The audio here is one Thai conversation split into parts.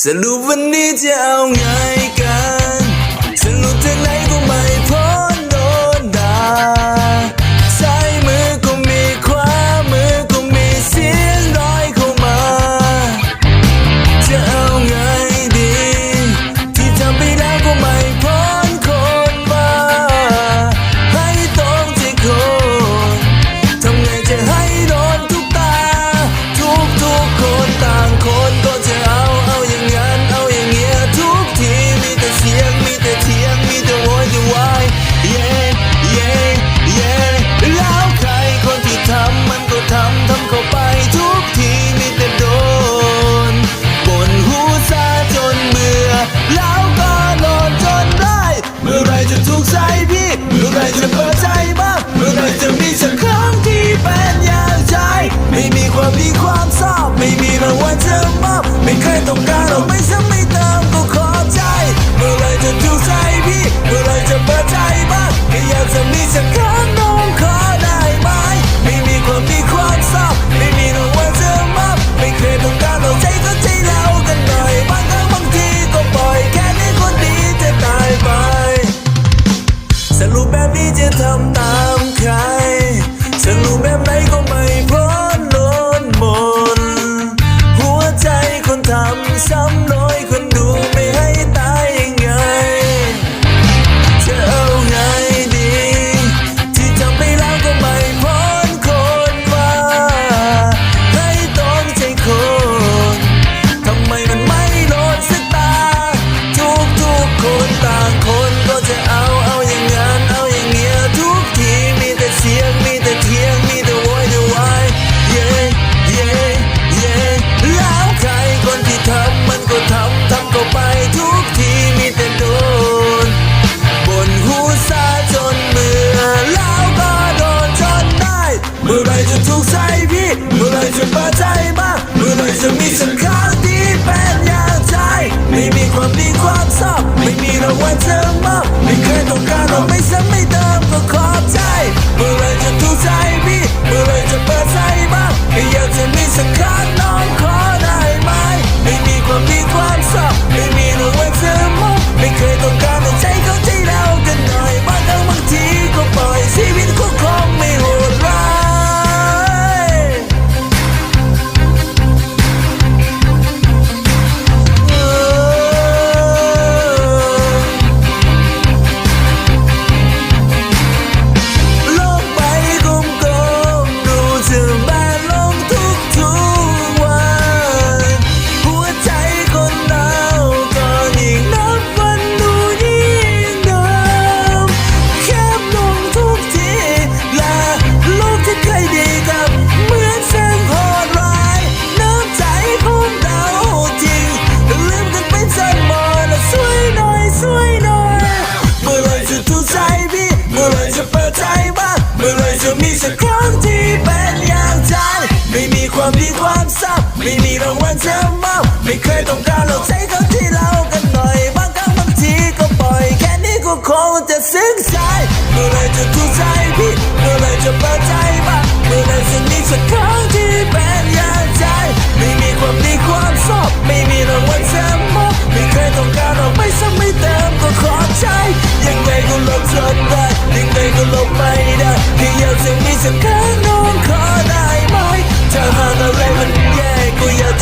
สรุปวันนี้จะเอาไงกัน ความชอบไม่มีมันว่าจะมอบไม่เคยต้องการหรอกไม่ซ้ำไม่เติมก็ขอใจ เมื่อไรจะดูใจพี่เมื่อไรจะเปิดใจบ้างไม่อยากจะมีสักครั้งน้องขอได้ไหมไม่มีความมีความชอบไม่มีมันว่าจะมอบไม่เคยต้องการหรอกใจก็ใจแล้วกันหน่อยบางครั้งบางทีก็ปล่อยแค่นี้คนดีจะตายไปนรู้แบบนี้จะทำตามใครฉันรู้แบบไหนก็ Samsam จะถูกใจพี่เมื่อไรจะเปิใจมาเมื่อไรจะมีสักครั้งที่เป็นอย่างใจ ไม่มีความดีความชอบไม่มีเรา อมีสักครั้งที่เป็นอย่างฉันไม่มีความดีความเศร้าไม่มีรางวัลเธอมากไม่เคยต้องการเราใช้เขาที่เรากันหน่อยบางครั้งบางทีก็ปล่อย แค่นี้ก็คงจะซึ้งใจเมื่อไรจะทุกใจพี่เมื่อไรจะเปิดใจ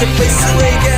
to place a reggae.